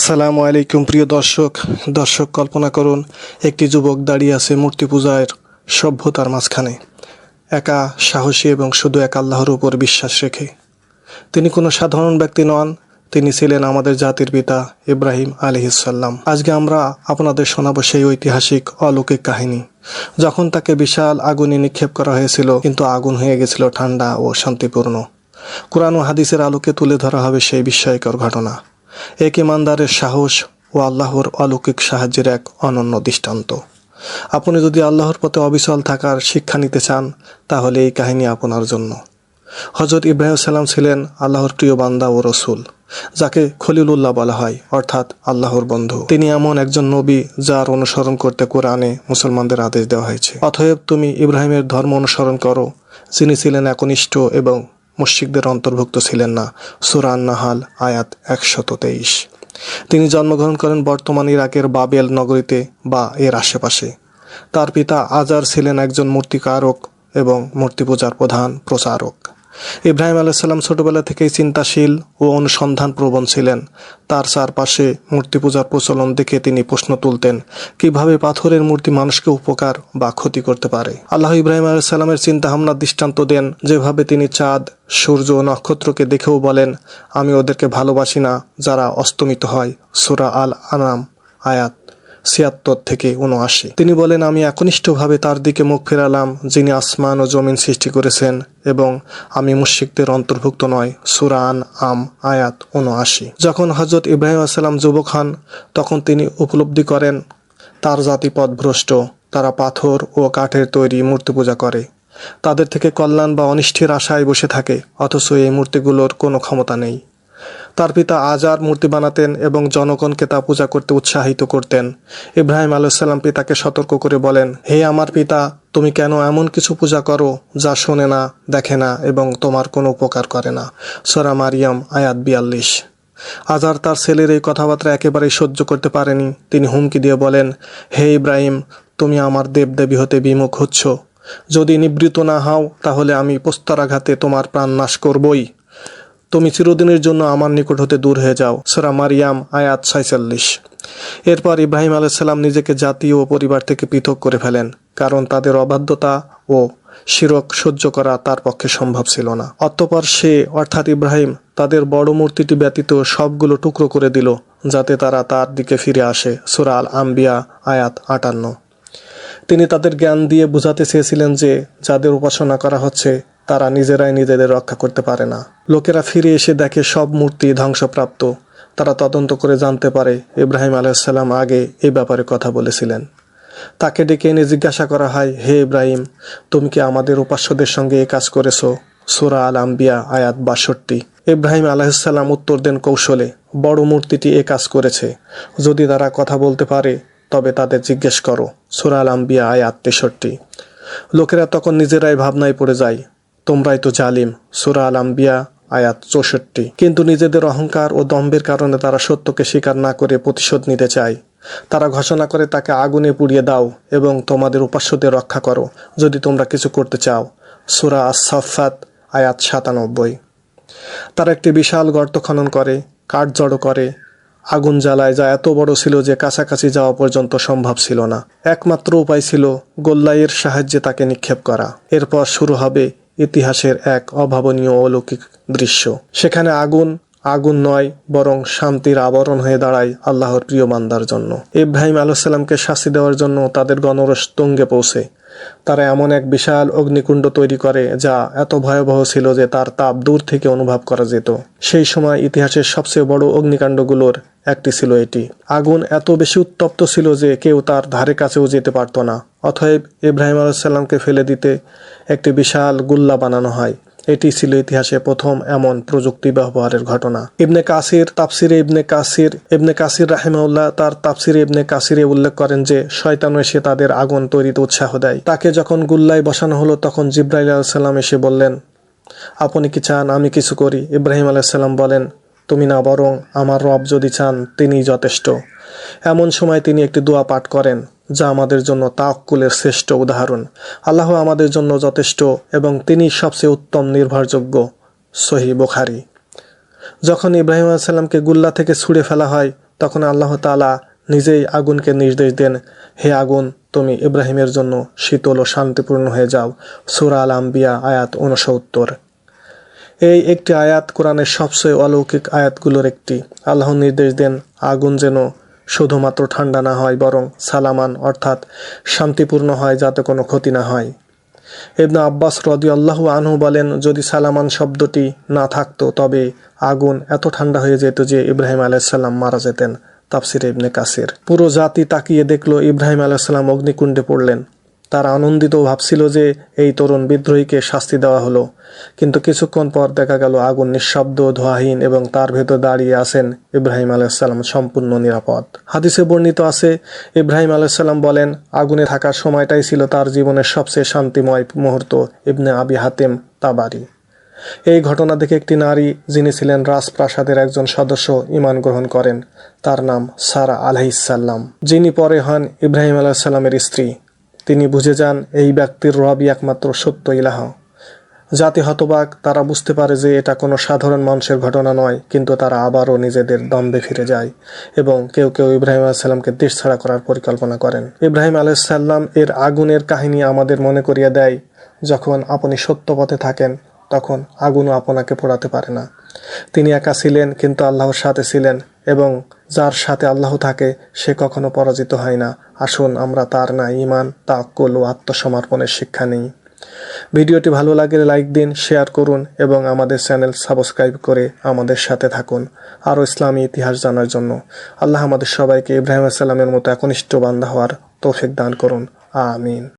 আসসালামু আলাইকুম, প্রিয় দর্শক। দর্শক, কল্পনা করুন, একটি যুবক দাঁড়িয়ে আছে মূর্তি পূজার সভ্যতার মাঝখানে। একা, সাহসী এবং শুধু এক আল্লাহর উপর বিশ্বাস রেখে। তিনি কোনো সাধারণ ব্যক্তি নন, তিনি ছিলেন আমাদের জাতির পিতা ইব্রাহিম আলহিসাল্লাম আজকে আমরা আপনাদের শোনাবো সেই ঐতিহাসিক, অলৌকিক কাহিনী। যখন তাকে বিশাল আগুনে নিক্ষেপ করা হয়েছিল, কিন্তু আগুন হয়ে গেছিল ঠান্ডা ও শান্তিপূর্ণ। কোরআন ও হাদিসের আলোকে তুলে ধরা হবে সেই বিস্ময়কর ঘটনা। এক ইমানদারের সাহস ও আল্লাহর অলৌকিক সাহায্যের এক অনন্য দৃষ্টান্ত। আপনি যদি আল্লাহর পথে অবিচল থাকার শিক্ষা নিতে চান, তাহলে এই কাহিনী আপনার জন্য। হজরত ইব্রাহিম সাল্লাম ছিলেন আল্লাহর প্রিয় বান্দা ও রসুল, যাকে খলিলুল্লাহ বলা হয়, অর্থাৎ আল্লাহর বন্ধু। তিনি এমন একজন নবী যার অনুসরণ করতে কোরআনে মুসলমানদের আদেশ দেওয়া হয়েছে। অতএব তুমি ইব্রাহিমের ধর্ম অনুসরণ করো, যিনি ছিলেন একনিষ্ঠ এবং মুশিকদের অন্তর্ভুক্ত ছিলেন না। সুরান নাহাল আয়াত একশত তেইশ। তিনি জন্মগ্রহণ করেন বর্তমান ইরাকের বাবেল নগরীতে বা এর আশেপাশে। তার পিতা আজার ছিলেন একজন মূর্তিকারক এবং মূর্তি পূজার প্রধান প্রচারক। ইব্রাহিম আলাইসাল্লাম ছোটবেলা থেকেই চিন্তাশীল ও অনুসন্ধান প্রবণ ছিলেন। তার চারপাশে মূর্তি পূজার প্রচলন দেখে তিনি প্রশ্ন তুলতেন, কীভাবে পাথরের মূর্তি মানুষকে উপকার বা ক্ষতি করতে পারে? আল্লাহ ইব্রাহিম আলাইসাল্লামের চিন্তা ভাবনার দৃষ্টান্ত দেন, যেভাবে তিনি চাঁদ, সূর্য নক্ষত্রকে দেখেও বলেন, আমি ওদেরকে ভালোবাসি না, যারা অস্তমিত হয়। সুরা আল আনাম আয়াত ছিয়াত্তর থেকে উনআশি তিনি বলেন, আমি একনিষ্ঠভাবে তার দিকে মুখ ফেরালাম, যিনি আসমান ও জমিন সৃষ্টি করেছেন এবং আমি মুশিকদের অন্তর্ভুক্ত নয়। সুরান আম আয়াত উনআশি যখন হজরত ইব্রাহিম আসসালাম যুবক হন, তখন তিনি উপলব্ধি করেন, তার জাতি পথভ্রষ্ট, তারা পাথর ও কাঠের তৈরি মূর্তি পূজা করে। তাদের থেকে কল্যাণ বা অনিষ্টের আশায় বসে থাকে, অথচ এই মূর্তিগুলোর কোনো ক্ষমতা নেই। তার পিতা আজার মূর্তি বানাতেন এবং জনগণকে তা পূজা করতে উৎসাহিত করতেন। ইব্রাহিম আলাইসাল্লাম পিতাকে সতর্ক করে বলেন, হে আমার পিতা, তুমি কেন এমন কিছু পূজা করো যা শোনে না, দেখে না এবং তোমার কোনো উপকার করে না? সোরা মারিয়াম, আয়াত বিয়াল্লিশ। আজার তার ছেলের এই কথাবার্তা একেবারেই সহ্য করতে পারেনি। তিনি হুমকি দিয়ে বলেন, হে ইব্রাহিম, তুমি আমার দেবদেবী হতে বিমুখ হচ্ছ। যদি নিবৃত না হও, তাহলে আমি পোস্তরাঘাতে তোমার প্রাণ নাশ করবই। তুমি চিরদিনের জন্য আমার নিকট হতে দূর হয়ে যাও। সেরা মারিয়াম, আয়াত ছয়চল্লিশ এরপর ইব্রাহিম আলাইসাল্লাম নিজেকে জাতি ও পরিবার থেকে পৃথক করে ফেলেন, কারণ তাদের অবাধ্যতা ও শিরক সহ্য করা তার পক্ষে সম্ভব ছিল না। অতঃপর সে, অর্থাৎ ইব্রাহিম, তাদের বড় মূর্তিটি ব্যতীত সবগুলো টুকরো করে দিল, যাতে তারা তার দিকে ফিরে আসে। সুরা আল আম্বিয়া আয়াত আটান্ন। তিনি তাদের জ্ঞান দিয়ে বোঝাতে চেয়েছিলেন যে, যাদের উপাসনা করা হচ্ছে তারা নিজেরাই নিজেদের রক্ষা করতে পারে না। লোকেরা ফিরে এসে দেখে সব মূর্তি ধ্বংসপ্রাপ্ত। তারা তদন্ত করে জানতে পারে ইব্রাহিম আলাইসাল্লাম আগে এ ব্যাপারে কথা বলেছিলেন। তাকে ডেকে এনে জিজ্ঞাসা করা হয়, হে ইব্রাহিম, তুমি কি আমাদের উপাস্যদের সঙ্গে এ কাজ করেছ? সুরা আল আম্বিয়া আয়াত বাষট্টি। ইব্রাহিম আলাহিসাল্লাম উত্তর দেন কৌশলে, বড় মূর্তিটি এ কাজ করেছে। যদি তারা কথা বলতে পারে, তবে তাদের জিজ্ঞেস করো। সুরা আল আম্বিয়া আয়াত তেষট্টি। লোকেরা তখন নিজেরাই ভাবনায় পড়ে যায় তোমরাই তো জালিম। সুরা আল আম্বিয়া আয়াত চৌষট্টি। কিন্তু নিজেদের অহংকার ও দম্ভের কারণে তারা সত্যকে স্বীকার না করে প্রতিশোধ নিতে চায়। তারা ঘোষণা করে তাকে আগুনে পুড়িয়ে দাও এবং তোমাদের উপাস্যদের রক্ষা করো, যদি তোমরা কিছু করতে চাও। সুরা আসাফাত আয়াত সাতানব্বই। তারা একটি বিশাল গর্ত খনন করে কাঠ জড়ো করে। আগুন জ্বালায় যা এত বড় ছিল যে কাছাকাছি যাওয়া পর্যন্ত সম্ভব ছিল না। একমাত্র উপায় ছিল গোল্লাইয়ের সাহায্যে তাকে নিক্ষেপ করা। এরপর শুরু হবে ইতিহাসের এক অভাবনীয় অলৌকিক দৃশ্য। সেখানে আগুন আগুন নয়, বরং শান্তির আবরণ হয়ে দাঁড়ায় আল্লাহর প্রিয় বান্দার জন্য। ইব্রাহিম আলাইসাল্লামকে শাস্তি দেওয়ার জন্য তাদের গণরস তুঙ্গে পৌঁছে। তারা এমন এক বিশাল অগ্নিকুণ্ড তৈরি করে, যা এত ভয়াবহ ছিল যে তার তাপ দূর থেকে অনুভব করা যেত। সেই সময় ইতিহাসের সবচেয়ে বড় অগ্নিকাণ্ডগুলোর একটি ছিল এটি। আগুন এত বেশি উত্তপ্ত ছিল যে কেউ তার ধারে কাছেও যেতে পারত না। অতএব ইব্রাহিম আলাইসাল্লামকে ফেলে দিতে একটি বিশাল গুল্লা বানানো হয়। এটি ছিল ইতিহাসে প্রথম এমন প্রযুক্তি ব্যবহারের ঘটনা। ইবনে কাসির তাফসিরে ইবনে কাসির ইবনে কাসির রাহিমাউল্লাহ তার তাফসিরে ইবনে কাসিরে উল্লেখ করেন যে শয়তান এসে তাদের আগুন তৈরিতে উৎসাহ দেয়। তাকে যখন গুল্লায় বসানো হলো, তখন জিব্রাইল আলাইসাল্লাম এসে বললেন, আপনি কি চান? আমি কিছু করি। ইব্রাহিম আলাইসাল্লাম বলেন, তুমি না, বরং আমার রব যদি চান তিনি যথেষ্ট। এমন সময় তিনি একটি দোয়া পাঠ করেন। যা আমাদের জন্য তাক্কুলের শ্রেষ্ঠ উদাহরণ। আল্লাহ আমাদের জন্য যথেষ্ট এবং তিনি সবচেয়ে উত্তম নির্ভরযোগ্য। সহি বোখারি। যখন ইব্রাহিম আলাইসাল্লামকে গুল্লা থেকে ছুঁড়ে ফেলা হয়, তখন আল্লাহ তাআলা নিজেই আগুনকে নির্দেশ দেন, হে আগুন, তুমি ইব্রাহিমের জন্য শীতল ও শান্তিপূর্ণ হয়ে যাও। সুরা আল আম্বিয়া আয়াত উনসত্তর এই একটি আয়াত কোরআনের সবচেয়ে অলৌকিক আয়াতগুলোর একটি। আল্লাহ নির্দেশ দেন, আগুন যেন শুধুমাত্র ঠান্ডা না হয়, বরং সালামান, অর্থাৎ শান্তিপূর্ণ হয়, যাতে কোনো ক্ষতি না হয়। এবনা আব্বাস রদি আল্লাহ আনহু বলেন, যদি সালামান শব্দটি না থাকতো, তবে আগুন এত ঠান্ডা হয়ে যেত যে ইব্রাহিম আলাইসাল্লাম মারা যেতেন। তাফসির ইবনে কাসির। পুরো জাতি তাকিয়ে দেখল ইব্রাহিম আলাইসাল্লাম অগ্নিকুণ্ডে পড়লেন। তারা আনন্দিত ভাবছিল যে এই তরুণ বিদ্রোহীকে শাস্তি দেওয়া হলো। কিন্তু কিছুক্ষণ পর দেখা গেল আগুন নিঃশব্দ, ধোয়াহীন এবং তার ভেতর দাঁড়িয়ে আছেন ইব্রাহিম আলাইসাল্লাম সম্পূর্ণ নিরাপদ। হাদিসে বর্ণিত আছে, ইব্রাহিম আলাইসাল্লাম বলেন, আগুনে থাকার সময়টাই ছিল তার জীবনের সবচেয়ে শান্তিময় মুহূর্ত ইবনে আবি হাতেম তাবারি। এই ঘটনা দেখে একটি নারী যিনি ছিলেন রাজপ্রাসাদের একজন সদস্য ইমান গ্রহণ করেন, তার নাম সারা আলহিসাল্লাম যিনি পরে হন ইব্রাহিম আলাইসাল্লামের স্ত্রী। তিনি বুঝে যান এই ব্যক্তির রবই একমাত্র সত্য ইলাহ। জাতি হতবাক, তারা বুঝতে পারে যে এটা কোনো সাধারণ মানুষের ঘটনা নয়, কিন্তু তারা আবারও নিজেদের দম্বে ফিরে যায় এবং কেউ কেউ ইব্রাহিম আলাইসাল্লামকে দেশ ছাড়া করার পরিকল্পনা করেন। ইব্রাহিম আলাইসাল্লাম এর আগুনের কাহিনী আমাদের মনে করিয়ে দেয় যখন আপনি সত্য পথে থাকেন তখন আগুনও আপনাকে পোড়াতে পারে না। তিনি একা ছিলেন, কিন্তু আল্লাহর সাথে ছিলেন এবং যার সাথে আল্লাহ থাকে, সে কখনো পরাজিত হয় না। আসুন, আমরা তার না ইমান তাক্কল ও আত্মসমর্পণের শিক্ষা নিই। ভিডিওটি ভালো লাগলে লাইক দিন, শেয়ার করুন এবং আমাদের চ্যানেল সাবস্ক্রাইব করে আমাদের সাথে থাকুন। আরও ইসলামী ইতিহাস জানার জন্য আল্লাহ আমাদের সবাইকে ইব্রাহিম আসসালামের মতো একনিষ্ঠ বান্ধা হওয়ার তৌফিক দান করুন। আমিন।